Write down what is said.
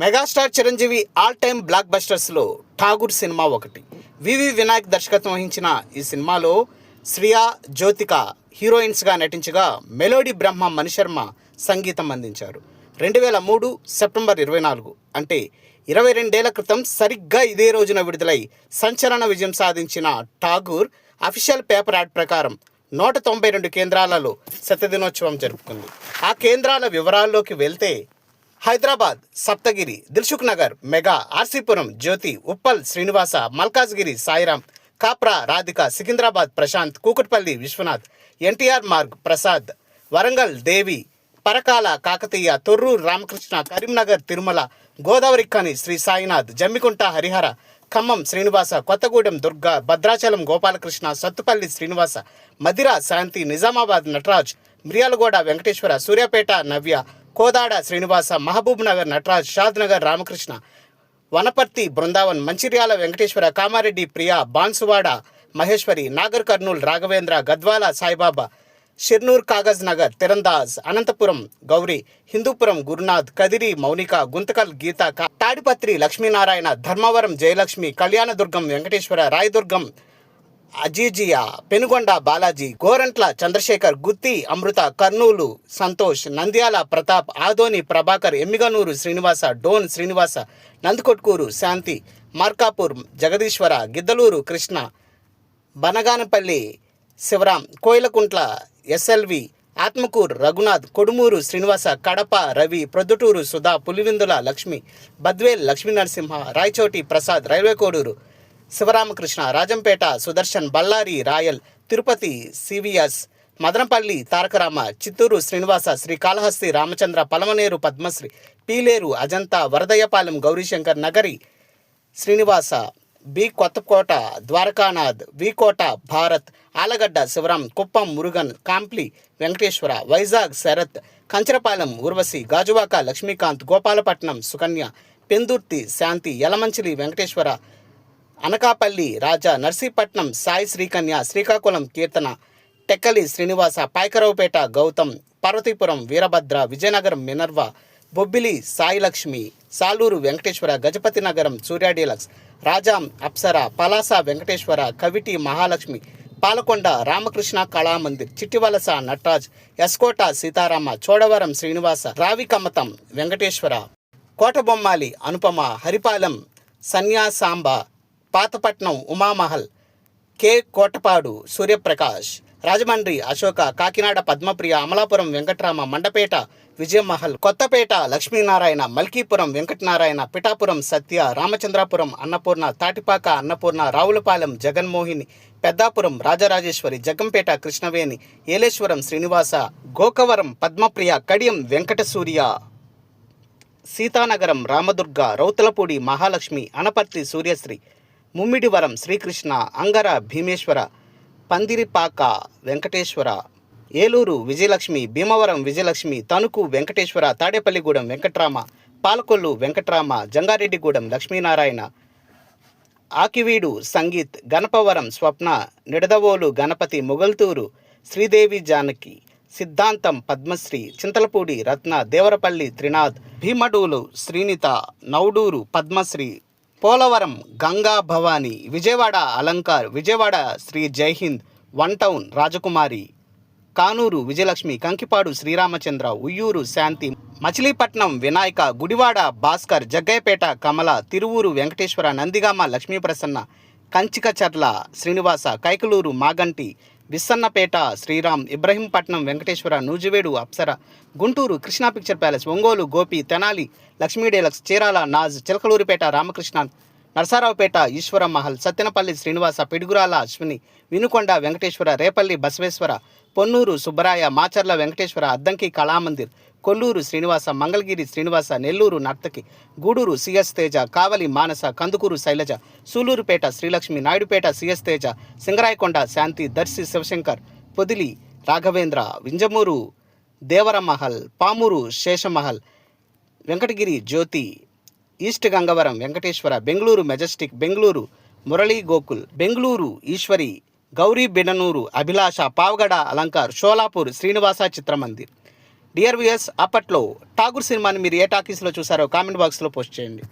Megastar Chiranjeevi all time block బస్టర్స్లో Tagore cinema ఒకటి. V V Vinayak దర్శకత్వం వహించిన ఈ సినిమాలో శ్రియా జ్యోతిక హీరోయిన్స్గా నటించగా మెలోడీ బ్రహ్మ మణిశర్మ సంగీతం అందించారు. రెండు వేల మూడు సెప్టెంబర్ ఇరవై నాలుగు అంటే ఇరవై రెండేళ్ళ క్రితం సరిగ్గా ఇదే రోజున విడుదలై సంచలన విజయం సాధించిన ఠాగూర్ అఫీషియల్ పేపర్ యాడ్ ప్రకారం నూట తొంభై రెండు కేంద్రాలలో శతదినోత్సవం జరుపుకుంది. ఆ కేంద్రాల వివరాల్లోకి వెళ్తే Hyderabad Saptagiri Dilsukh Nagar Mega RC Puram Jyothi Uppal Srinivasa Malkajgiri Sairam Kapra Radhika Secunderabad Prashanth Kukatpally Vishwanath NTR Marg Prasad Warangal Devi Parakala Kakatiya Thorrur Ramakrishna Karimnagar Tirumala Godavari Khani Sri Sainath Jammikunta Harihara Khammam Srinivasa Kothagudem Durga Bhadrachalam Gopalakrishna Sathupalli Srinivasa Madhira Shanthi Nizamabad Nataraj Miryalaguda Venkateswara Suryapet Navya Kodad Srinivasa Mahabub Nagar Nataraj Shad Nagar Ramakrishna Wanaparthy Brindavan Mancherial Venkateswara Kamareddy Priya Banswada Maheshwari Nagar Kurnool Raghavendra Gadwal Saibaba Shirnur Kagaz Nagar Tirandaz Anantapuram Gowri Hindupuram Gurunath Kadiri Mounika Guntakal Geetha Tadipatri Lakshminarayana Dharmavaram Jayalakshmi Kalyandurgam Venkateswara Rayadurgam Azizia Penukonda Balaji Gorantla Chandrasekhar Gooty Amrutha Kurnool Santosh Nandyal Pratap Adoni Prabhakar Emmiganur Srinivasa Dhone Srinivasa Nandikotkur Shanthi Markapur Jagadeeswara Giddalur Krishna Banaganapalle Sivaram Koilkuntla SLV Atmakur Raghunath Kodumur Srinivasa Kadapa Ravi Proddatur Sudha Pulivendula Lakshmi Badvel Lakshmi Narasimha Rayachoti Prasad railway Koduru Sivaramakrishna Rajampet Sudarshan Bellary Royal Tirupati CVS Madanapalle Tarakarama Chittoor Srinivasa Srikalahasti Ramachandra Palamaner Padmashri Pileru Ajanta Varadaiahpalem Gowrishankar Nagari Srinivasa B Kothakota Dwarakanath V Kota Bharat Allagadda Sivaram Kuppam Murugan Kampli Venkateswara Vizag Sarath Kancharapalem Urvasi Gajuwaka Lakshmikanth Gopalapatnam Sukanya Pendurthi Shanthi Yelamanchili Venkateswara Anakapalle Raja Narsipatnam Sai Srikanya Srikakulam Keerthana Tekkali Srinivasa Payakaraopeta Gautam Parvathipuram Veerabhadra Vizianagaram Minerva Bobbili Sailakshmi Saluru Venkateswara Gajapathi Nagaram Surya deluxe Rajam Apsara Palasa Venkateswara Kaviti Mahalakshmi Palakonda Ramakrishna Kalamandir Chittivalasa Nataraj S Kota Seetharama Chodavaram Srinivasa Ravikamatham Venkateswara Kotabommali Anupama Haripalem Sanyasamba Pathapatnam Umamahal K. Kotapadu Suryaprakash Rajahmundry Ashoka Kakinada Padmapriya Amalapuram Venkatrama Mandapeta Vijayamahal Kothapeta Lakshminarayana Malkipuram Venkatanarayana Pithapuram Satya Ramachandrapuram Annapurna Tatipaka Annapurna Ravulapalem Jaganmohini Peddapuram Rajarajeswari Jaggampeta Krishnaveni Yeleswaram Srinivasa Gokavaram Padmapriya Kadiyam Venkatasurya. Seethanagaram Ramadurga Rowthulapudi Mahalakshmi Anaparthi Suryasri Mummidivaram Srikrishna Angara Bhimeswara Pandiripaka Venkateswara Eluru Vijayalakshmi Bhimavaram Vijayalakshmi Tanuku Venkateswara Tadepalligudem Venkatrama Palakollu Venkatrama Jangareddygudem Lakshminarayana Akividu Sangeet Ganapavaram Swapna Nidadavole Ganapathi Mogalthur Sridevi Janaki Siddhantam Padmashri Chintalapudi Ratna Devarapalli Trinath Bhimadolu Srinitha Naudur Padmashri Polavaram Ganga Bhavani Vijayawada Alankar Vijayawada Sri Jaihind one town Rajakumari Kanuru Vijayalakshmi Kankipadu Sriramachandra Vuyyuru Shanthi Machilipatnam Vinayaka Gudivada Bhaskar Jaggayyapeta Kamala Tiruvuru Venkateswara Nandigama Lakshmiprasanna Kanchikacherla Srinivasa Kaikaluru Maganti Vissannapeta Sriram Ibrahimpatnam Venkateswara Nuzvid Apsara Guntur Krishna picture palace Ongole Gopi Tenali Lakshmi deluxe Chirala Naaz Chilakaluripet Ramakrishna Narasaraopet Eswara Mahal Sattenapalli Srinivasa Piduguralla Ashwini Vinukonda Venkateswara Repalle Basaveswara Ponnur Subbaraya Macherla Venkateswara Addanki Kalamandir Kollur Srinivasa Mangalagiri Srinivasa Nellore Narthaki Gudur CS Teja Kavali Manasa Kandukur Sailaja Sullurpeta Srilakshmi Naidupeta CS Teja Singarayakonda Shanthi Darsi Sivashankar Podili Raghavendra Vinjamur Devaramahal Pamur Seshamahal Venkatagiri Jyothi east Gangavaram Venkateswara Bengaluru Majestic Bengaluru Murali Gokul Bengaluru Eswari Gowri Bidanur Abhilasha Pavagada Alankar Sholapur Srinivasa Chitramandir. DRVS అప్పట్లో ఠాగూర్ సినిమాని మీరు ఏ టాకీస్లో చూసారో comment బాక్స్లో post చేయండి.